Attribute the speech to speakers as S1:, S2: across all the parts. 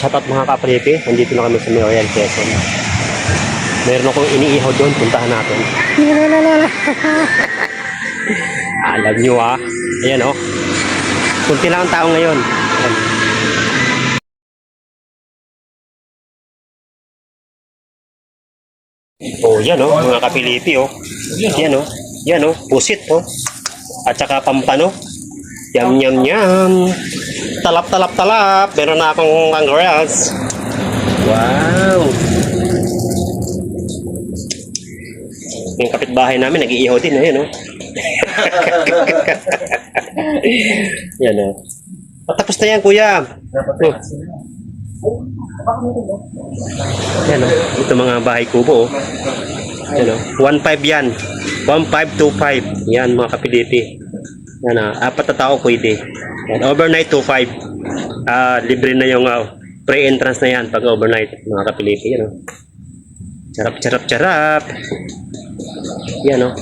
S1: shout out mga kapripi. Nandito na kami sa May Royal Quezon. Meron akong iniihaw doon. Puntahan natin. Alam nyo ah. Ayan oh. Kunti lang ang tao ngayon. Ayan. Oh, yan oh, mga kapilipi oh. Yan oh. Yan oh, pusit oh. At saka pampano. Yum, yum, yum. Talap, talap, talap. Meron na akong congrats. Wow. Yung kapitbahay namin, nag-iihaw din. Ayan, oh. yan, oh. Patapos na yan, kuya. Oh. Yan, oh. Ito mga bahay kubo, oh. Yan, oh. 1.5 yan. 1.525. Yan, mga kapilipi. Ah. Apat na tao pwede. Yan, overnight 2.5. Ah, libre na yung ah, pre-entrance na yan pag overnight, mga kapilipi. Yan, oh. Charap, charap, charap. Yan, oh.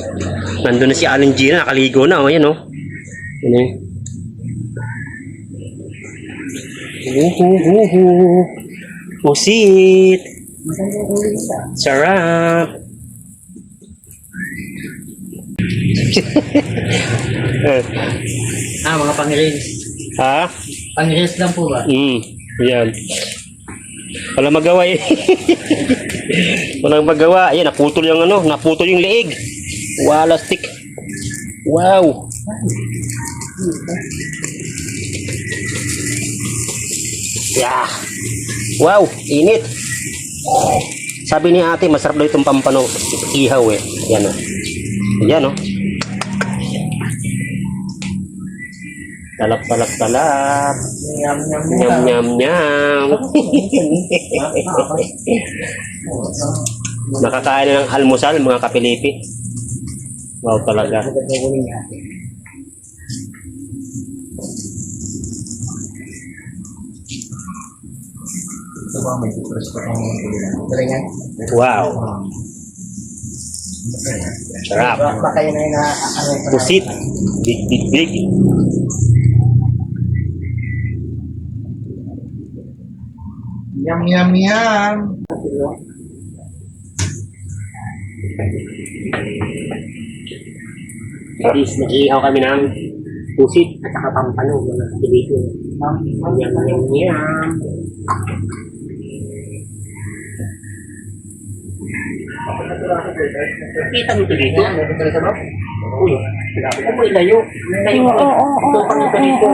S1: Nandun na si Alan Gina, nakaligo na, oh. Yan, oh. Yan, eh. Uhuhuhu. Pusit. Sarap. Eh,
S2: Ah, mga pang-rinse.
S1: ha?
S2: Pang-rinse lang po ba?
S1: Mm, yan. Wala magawa eh. Walang magawa. Ayan, naputol yung ano, naputol yung leeg. Wala stick. Wow. Yeah. Wow, init. Sabi ni ate, masarap daw itong pampano ihaw eh. Yan o. Yan o. Talap, talap, talap.
S2: Yum, yum,
S1: Nyam, nyam, nyam. Nakakain na ng almusal, mga kapilipi. Wow talaga. Wow. Sarap. Pusit. Big, big, big.
S2: Yum, yum, yum.
S1: Guys, nag-ihaw kami ng pusit at saka pampano, mga kapilipi. Nyam, nyam, nyam. Kita mo ito dito? Uy, uy, layo. Layo.
S3: Oo, oo, oo,
S1: Ito pang ito dito.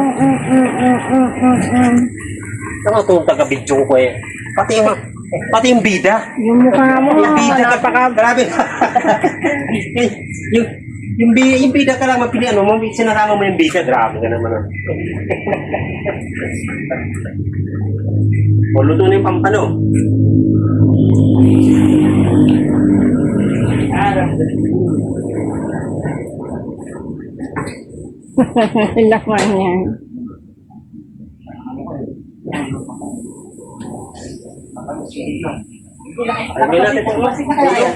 S1: Saan ito ang taga-video ko eh? Pati yung, pati yung bida.
S3: Yung mukha mo,
S1: Yung bida ka. Grabe. yung, yung, bida, yung bida ka lang mapili, ano mo, sinarama mo yung bida, grabe ka naman. ah. o, luto na yung pampano.
S3: Laman yan.
S1: Lagyan natin ito. Tuyo.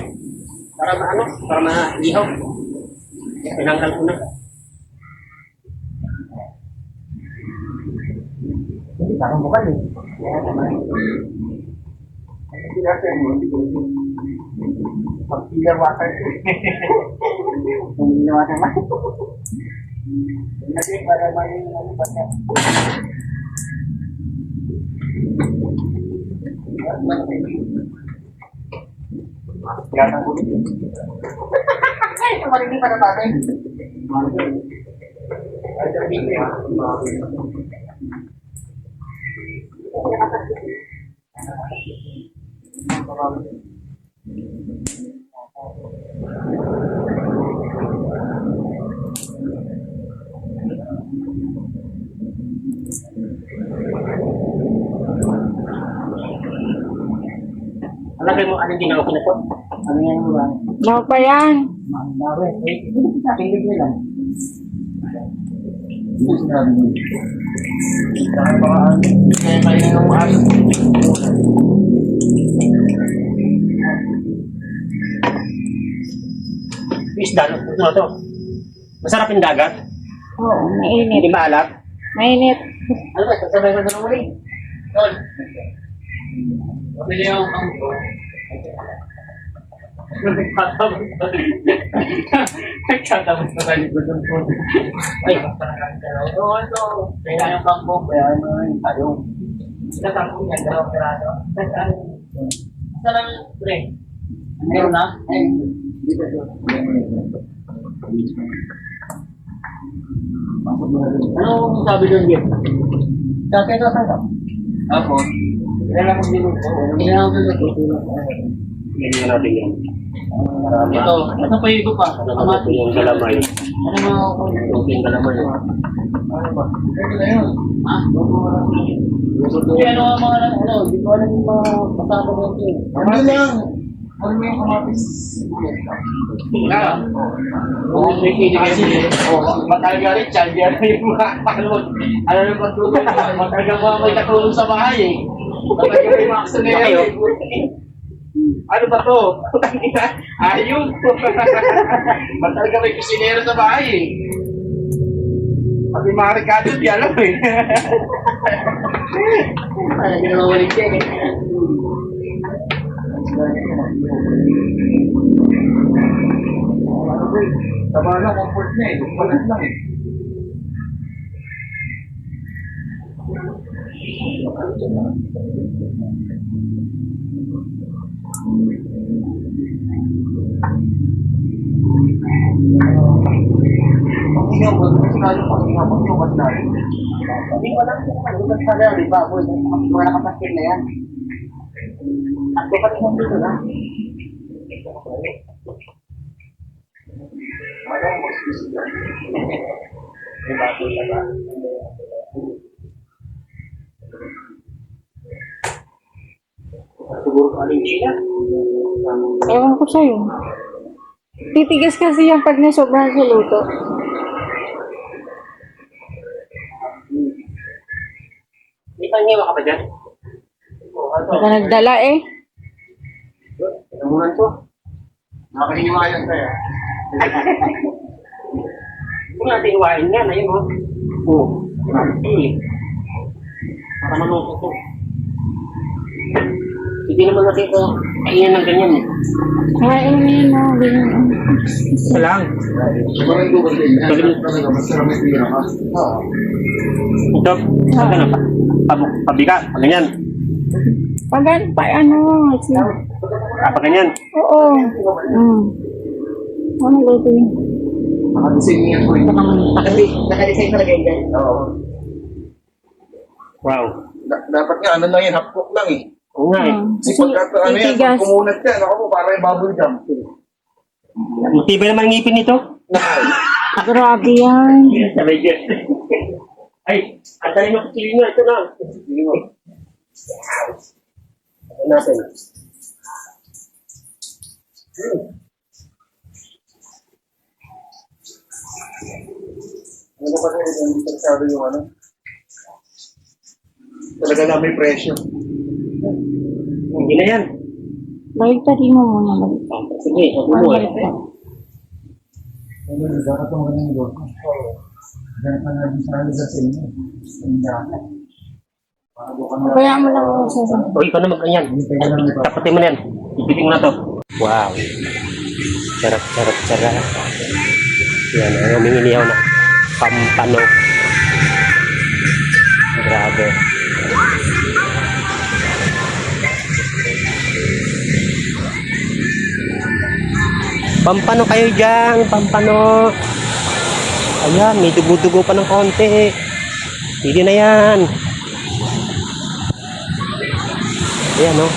S1: Para maano, para ma-ihaw. Tinanggal ko na.
S2: Parang bukan eh. Pag-pilar water. Kung ginawa naman. Kasi para may ano ba niya. Yata ko. Ay, marinig pa na natin. Ay, dito ya.
S1: Alagay mo, anong ginawa ko na po?
S2: Ano yan ba?
S3: Bawa pa yan.
S2: Maanglawe. Eh, sa akin din lang. Hindi sinabi mo. Baka ano, kaya nga ng aso.
S1: Isda, ano ano to? Masarap yung dagat?
S3: Oo, mainit.
S1: Hindi maalat?
S3: Mainit.
S2: Ano ba, sasabay ko na ng uli. Tol. Pabili ako ang ko. Nagtatamad pa rin. Nagtatamad pa rin ko ng phone. Ay, na Oo, ano. Kaya yung kangko, kaya ano yun, tayo. Sa kangko niya, dalawang pirado. Sa lang, pre. Meron na? Ay, Ano sabi doon, Jeff? Dati ka sa Ako. Mo mo.
S1: Ganyan natin yan.
S2: Ito, ito pa yung iba pa.
S1: Ano ito yung galamay.
S2: Ano?
S1: Ito yung galamay.
S2: Ano ba? Ito na yun. Ha? Hindi, ano ang mga, ano, di ko alam yung mga kasama ko ito. Ano lang? Ano mo yung kamatis? Wala. Oo, may kinig Oo, matagal rin, chalya na yung mga kalot. Ano yung patulong? Matagal mga may katulong sa bahay eh. Eh. Ano ba to? Ayun. Matagal may kusinero sa bahay eh. Pati mga Ricardo, di alam eh. Ano ginawa rin siya eh. Tama na, comfort na eh. Palat lang eh. Panginaw ba? Sinabi ko, panginaw, panginaw ba sinabi? Hindi ko lang kung ano ba sana, di ba? Boy, mga nakapaskin na yan. At dapat mo dito na. Ano mo sila? Di ba po ba? Siguro kaling sila.
S3: Ewan ko sa'yo. Titigas kasi yan pag nasobrahan sa luto.
S1: Di ba ngiwa ka pa dyan?
S3: Hindi ka nagdala eh.
S2: Namunan to. Nakakahiwayan tayo.
S1: Kung natin iwain yan, ayun o. Oo. Eh. Para maluto to. Hindi naman natin ito kainin ng ganyan.
S3: Kain mo yun mo. Ganyan.
S1: Isa lang. Ito, ano na pa? Pab- pabigat, ganyan.
S3: Pag pa ano.
S1: Ah, pag ganyan.
S3: Oo. Mm. Ano luto yun?
S2: Nakadesign niya po yun. Nakadesign talaga yun guys. Oo.
S1: Wow.
S2: Da- dapat nga, ano lang yun, half cook lang eh.
S1: Oo nga eh.
S3: Mm.
S2: Kasi pagka ano yan,
S3: titigas.
S2: pag kumunat ka, ako po, parang yung bubble gum.
S1: Matibay naman ang ngipin nito.
S3: Grabe yan.
S1: Ay, ang dali ng kutilyo nyo. Ito lang. Ito natin.
S2: Ano ba kasi, hindi ko sabi yung ano. Talaga na may presyo.
S1: Hindi na yan.
S3: Baligtarin mo muna. Baligtad.
S1: Sige, huwag mo eh.
S3: Baligtad.
S4: Ano, dapat ang ganun yung Oo. Ganun pa nga din sa amin sa inyo. Ang dapat. Bago ka na,
S3: Kaya mo lang ako sasabihin.
S1: O, ikaw na mag-ganyan.
S4: hindi ka lang ito.
S1: Tapatin mo na yan. Ipitin mo na to. Wow. Sarap, sarap, sarap. Yan, ang aming inihaw na pampano. Grabe. Pampano kayo dyan, pampano. Ayan, may dugo-dugo pa ng konti. Hindi na yan. Ayan, no?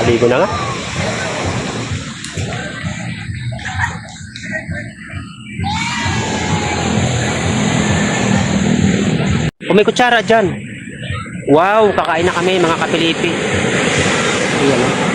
S1: Kaligo na nga. Kung may kutsara dyan. Wow, kakain na kami mga kapilipi. Ayan, no?